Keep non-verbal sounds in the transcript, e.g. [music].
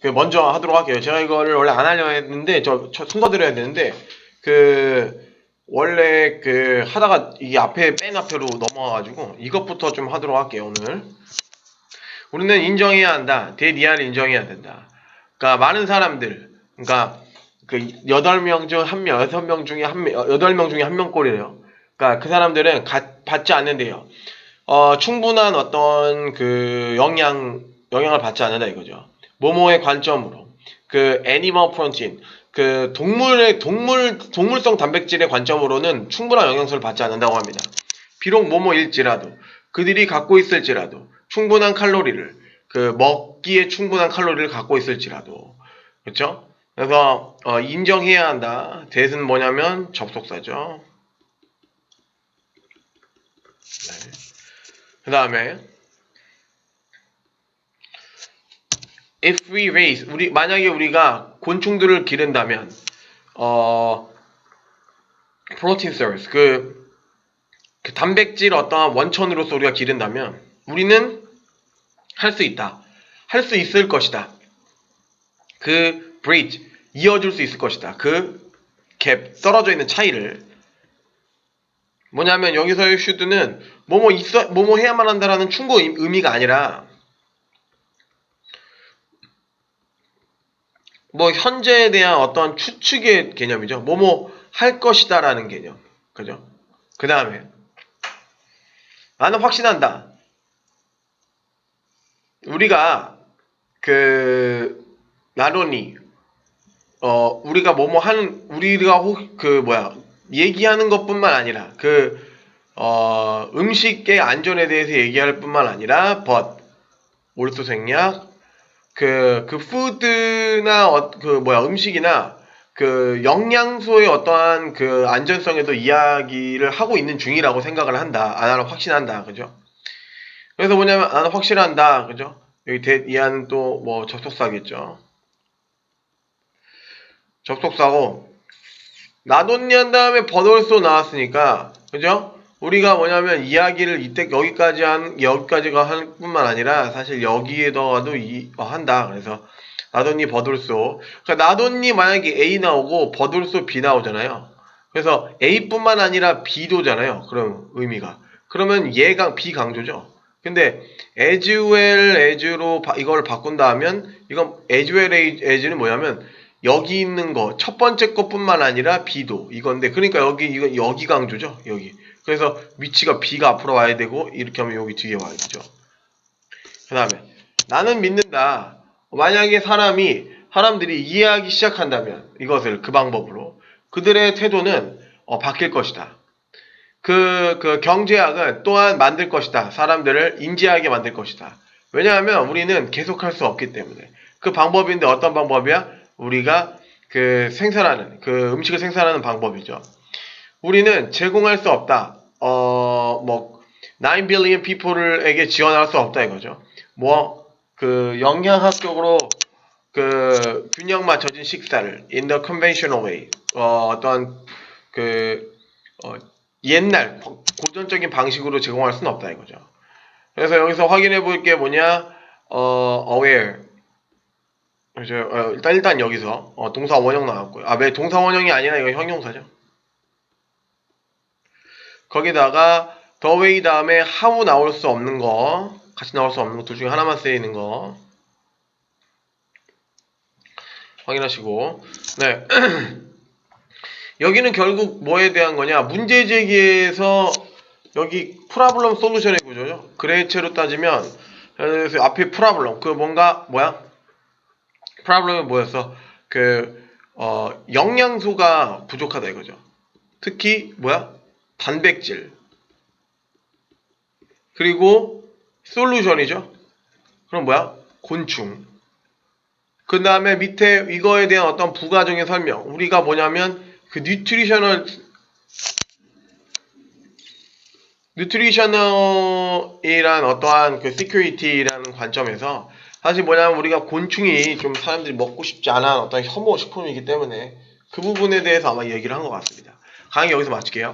그 먼저 하도록 할게요. 제가 이거를 원래 안 하려 했는데 저, 저 순서드려야 되는데 그 원래 그 하다가 이 앞에 맨 앞에로 넘어가가지고 이것부터 좀 하도록 할게요 오늘. 우리는 인정해야 한다. 대니아를 인정해야 된다. 그러니까 많은 사람들, 그러니까 그 여덟 명중한 명, 여섯 명 중에 한 명, 여덟 명 중에 한 명꼴이래요. 그러니까 그 사람들은 가- 받지 않는데요. 어, 충분한 어떤 그 영양 영향을 받지 않는다 이거죠. 모모의 관점으로 그 애니멀 프로틴 그 동물의 동물 동물성 단백질의 관점으로는 충분한 영양소를 받지 않는다고 합니다. 비록 모모일지라도 그들이 갖고 있을지라도 충분한 칼로리를 그 먹기에 충분한 칼로리를 갖고 있을지라도 그렇죠? 그래서 어, 인정해야 한다. 대신 뭐냐면 접속사죠. 네. 그 다음에 if we raise 우리 만약에 우리가 곤충들을 기른다면 어 프로틴 source 그, 그 단백질 어떠한 원천으로서 우리가 기른다면 우리는 할 수 있다. 할 수 있을 것이다. 그 bridge 이어줄 수 있을 것이다. 그 갭 떨어져 있는 차이를 뭐냐면 여기서의 should는 뭐뭐 있어 뭐뭐 해야만 한다라는 충고 의- 의미가 아니라 뭐 현재에 대한 어떤 추측의 개념이죠. 뭐뭐 할 것이다라는 개념. 그죠? 그 다음에 나는 확신한다. 우리가 그 나론이 어 우리가 뭐뭐 하는 우리가 혹 그 뭐야 얘기하는 것뿐만 아니라 그 어, 음식의 안전에 대해서 얘기할 뿐만 아니라 but 올소 생략 그, 그 푸드나 어, 그 뭐야 음식이나 그 영양소의 어떠한 그 안전성에도 이야기를 하고 있는 중이라고 생각을 한다. 아, 나는 확신한다. 그죠? 그래서 뭐냐면 나는 확실한다. 그죠? 여기 대, 이하는 또 뭐 접속사겠죠. 접속사고 나돈니 한 다음에 버돌소 나왔으니까 그죠? 우리가 뭐냐면 이야기를 이때 여기까지 한 여기까지가 할 뿐만 아니라 사실 여기에다가도 이 어, 한다. 그래서 나돈니 버돌소. 그러니까 나돈니 만약에 A 나오고 버돌소 B 나오잖아요. 그래서 A뿐만 아니라 B도잖아요. 그럼 의미가. 그러면 얘가 B 강조죠. 근데 as well as로 바- 이걸 바꾼다 하면 이건 as well as는 뭐냐면 여기 있는 거 첫 번째 것뿐만 아니라 B도 이건데 그러니까 여기 이거 여기 강조죠. 여기. 그래서 위치가 B가 앞으로 와야 되고 이렇게 하면 여기 뒤에 와야 되죠. 그 다음에 나는 믿는다. 만약에 사람이 사람들이 이해하기 시작한다면 이것을 그 방법으로 그들의 태도는 어, 바뀔 것이다. 그, 그 경제학은 또한 만들 것이다. 사람들을 인지하게 만들 것이다. 왜냐하면 우리는 계속할 수 없기 때문에. 그 방법인데 어떤 방법이야? 우리가 그 생산하는, 그 음식을 생산하는 방법이죠. 우리는 제공할 수 없다. 어, 뭐, 9 billion people에게 지원할 수 없다 이거죠. 뭐, 그 영양학적으로 그 균형 맞춰진 식사를 in the conventional way 어, 어떤 그 어, 옛날 고- 고전적인 방식으로 제공할 수는 없다 이거죠. 그래서 여기서 확인해 볼 게 뭐냐 어, aware 그죠? 어, 일단 일단 여기서 어, 동사 원형 나왔고요. 아, 왜 동사 원형이 아니라 이거 형용사죠. 거기다가 way 다음에 how 나올 수 없는 거 같이 나올 수 없는 거 둘 중에 하나만 쓰이는 거. 확인하시고. 네. [clears throat] 여기는 결국 뭐에 대한 거냐? 문제 제기에서 여기 프라블럼 솔루션의 구조죠. 그레이체로 따지면 그래서 앞에 프라블럼 그 뭔가 뭐야? 프라블럼이 뭐였어? 그 어, 영양소가 부족하다 이거죠. 특히 뭐야 단백질 그리고 솔루션이죠 그럼 뭐야 곤충 그 다음에 밑에 이거에 대한 어떤 부가적인 설명. 우리가 뭐냐면 그 뉴트리셔널 뉴트리셔널이란 어떠한 그 시큐리티라는 관점에서 사실 뭐냐면 우리가 곤충이 좀 사람들이 먹고 싶지 않은 어떤 혐오 식품이기 때문에 그 부분에 대해서 아마 얘기를 한 것 같습니다. 강의 여기서 마칠게요.